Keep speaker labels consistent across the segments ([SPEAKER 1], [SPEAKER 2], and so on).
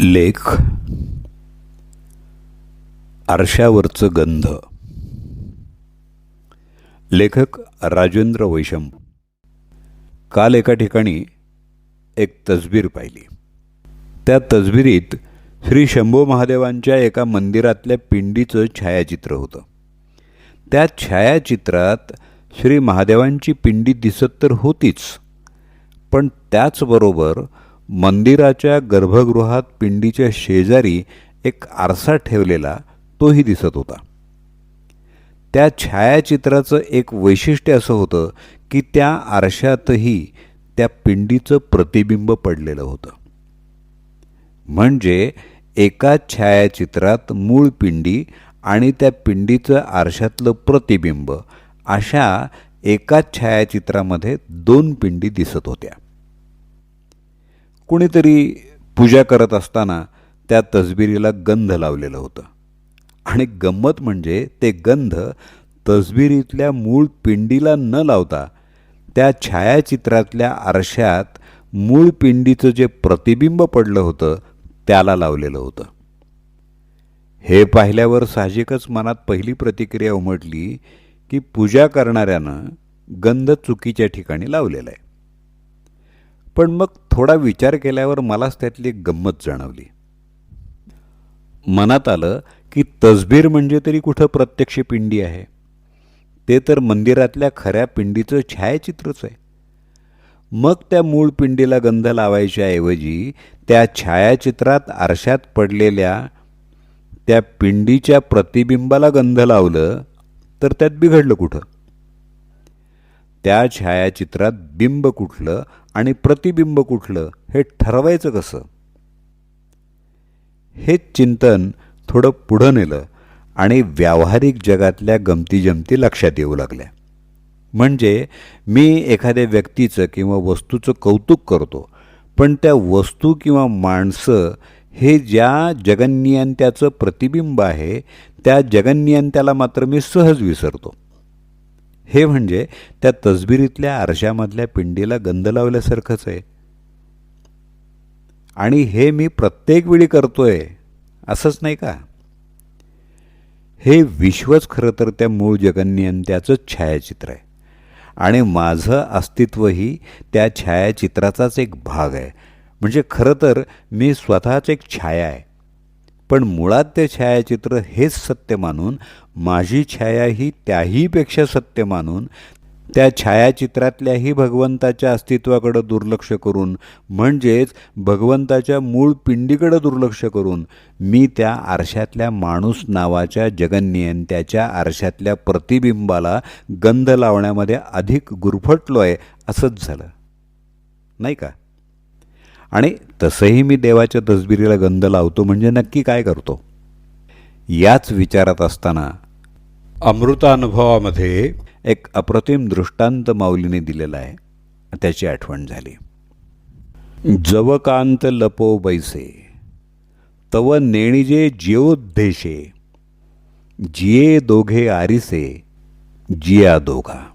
[SPEAKER 1] लेख आरशावरचं गंध. लेखक राजेंद्र वैशम. काल एका ठिकाणी एक तसबीर पाहिली. त्या तसबिरीत श्री शंभू महादेवांच्या एका मंदिरातल्या पिंडीचं छायाचित्र होतं. त्या छायाचित्रात श्री महादेवांची पिंडी दिसत तर होतीच पण त्याचबरोबर मंदिराच्या गर्भगृहात पिंडीच्या शेजारी एक आरसा ठेवलेला तोही दिसत होता. त्या छायाचित्राचं एक वैशिष्ट्य असं होतं की त्या आरशातही त्या पिंडीचं प्रतिबिंब पडलेलं होतं. म्हणजे एका छायाचित्रात मूळ पिंडी आणि त्या पिंडीचं आरशातलं प्रतिबिंब अशा एकाच छायाचित्रामध्ये दोन पिंडी दिसत होत्या. कुणीतरी पूजा करत असताना त्या तसबिरीला गंध लावलेलं होतं. आणि गंमत म्हणजे ते गंध तसबिरीतल्या मूळ पिंडीला न लावता त्या छायाचित्रातल्या आरशात मूळ पिंडीचं जे प्रतिबिंब पडलं होतं त्याला लावलेलं होतं. हे पाहिल्यावर साहजिकच मनात पहिली प्रतिक्रिया उमटली की पूजा करणाऱ्यानं गंध चुकीच्या ठिकाणी लावलेला आहे. पण मग थोडा विचार केल्यावर मलाच त्यातली एक गंमत जाणवली. मनात आलं की तसबीर म्हणजे तरी कुठं प्रत्यक्ष पिंडी आहे. ते तर मंदिरातल्या खऱ्या पिंडीचं छायाचित्रच आहे. मग त्या मूळ पिंडीला गंध लावायच्या ऐवजी त्या छायाचित्रात आरशात पडलेल्या त्या पिंडीच्या प्रतिबिंबाला गंध लावलं तर त्यात बिघडलं कुठं? त्या छायाचित्रात बिंब कुठलं आणि प्रतिबिंब कुठलं हे ठरवायचं कसं? हे चिंतन थोडं पुढं नेलं आणि व्यावहारिक जगातल्या गमतीजमती लक्षात येऊ लागल्या. म्हणजे मी एखाद्या व्यक्तीचं किंवा वस्तूचं कौतुक करतो पण त्या वस्तू किंवा माणसं हे ज्या जगन्नियंत्याचं प्रतिबिंब आहे त्या जगन्नियंत्याला मात्र मी सहज विसरतो. हे म्हणजे त्या तसबिरीतल्या आरशामधल्या पिंडीला गंध लावल्यासारखंच आहे. आणि हे मी प्रत्येक वेळी करतोय असंच नाही का? हे विश्वच खरं तर त्या मूळ जगन्नियंत्याचंच छायाचित्र आहे. आणि माझं अस्तित्वही त्या छायाचित्राचाच एक भाग आहे. म्हणजे खरं तर मी स्वतःच एक छाया आहे. पण मुळात ते छायाचित्र हेच सत्य मानून माझी छाया ही त्याहीपेक्षा सत्य मानून त्या छायाचित्रातल्याही भगवंताच्या अस्तित्वाकडं दुर्लक्ष करून म्हणजेच भगवंताच्या मूळ पिंडीकडं दुर्लक्ष करून मी त्या आरशातल्या माणूस नावाच्या जगन्नियंत्याच्या आरशातल्या प्रतिबिंबाला गंध लावण्यामध्ये अधिक गुरफटलो आहे असंच झालं. नाही का? आणि तसंही मी देवाच्या तसबिरीला गंध लावतो म्हणजे नक्की काय करतो? याच विचारात असताना अमृतानुभवामध्ये एक अप्रतिम दृष्टांत माऊलीने दिलेला आहे. त्याची आठवण झाली. जवकांत लपो बैसे तव नेणिजे जिओद्देशे जिये दोघे आरिसे जिया दोघा.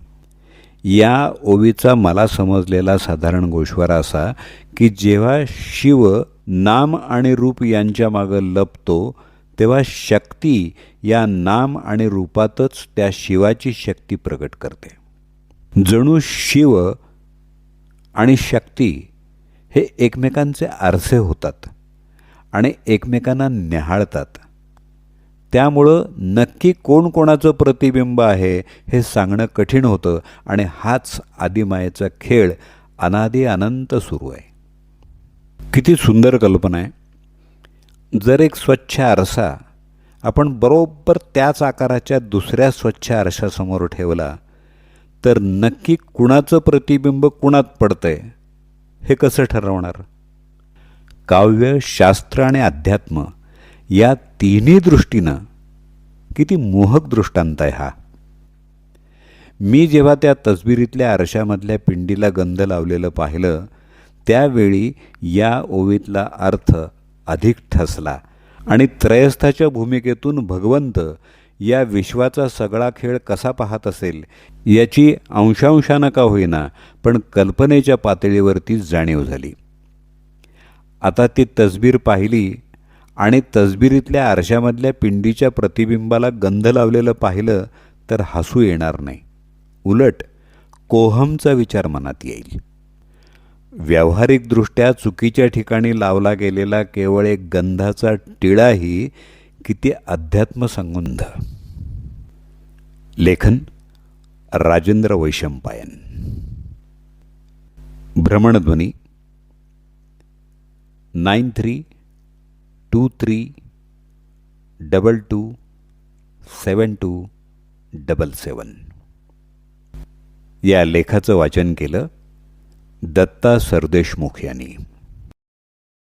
[SPEAKER 1] या ओवीचा मला समजलेला साधारण गोश्वारा असा की जेव्हा शिव नाम आणि रूप यांच्या मागं लपतो तेव्हा शक्ती या नाम आणि रूपातच त्या शिवाची शक्ती प्रकट करते. जणू शिव आणि शक्ती हे एकमेकांचे आरसे होतात आणि एकमेकांना न्याहाळतात. त्यामुळं नक्की कोण कोणाचं प्रतिबिंब आहे हे सांगणं कठीण होतं आणि हाच आदिमायेचा खेळ अनादी अनंत सुरू आहे. किती सुंदर कल्पना आहे. जर एक स्वच्छ आरसा आपण बरोबर त्याच आकाराच्या दुसऱ्या स्वच्छ आरशासमोर ठेवला तर नक्की कुणाचं प्रतिबिंब कुणात पडतंय हे कसं ठरवणार? काव्य शास्त्र आणि अध्यात्म या तिन्ही दृष्टीनं किती मोहक दृष्टांत आहे हा. मी जेव्हा त्या तसबिरीतल्या आरशामधल्या पिंडीला गंध लावलेलं पाहिलं त्यावेळी या ओवीतला अर्थ अधिक ठसला आणि त्रयस्थाच्या भूमिकेतून भगवंत या विश्वाचा सगळा खेळ कसा पाहत असेल याची अंशांशानं का होईना पण कल्पनेच्या पातळीवरती जाणीव झाली. आता ती तसबीर पाहिली आणि तसबिरीतल्या आरशामधल्या पिंडीच्या प्रतिबिंबाला गंध लावलेलं पाहिलं तर हसू येणार नाही. उलट कोहमचा विचार मनात येईल. व्यावहारिकदृष्ट्या चुकीच्या ठिकाणी लावला गेलेला केवळ एक गंधाचा टिळाही किती अध्यात्मसंबंध लेखन राजेंद्र वैशंपायन. भ्रमणध्वनी nine three two three double two seven two double seven या लेखाचं वाचन केलं दत्ता सरदेशमुख यांनी.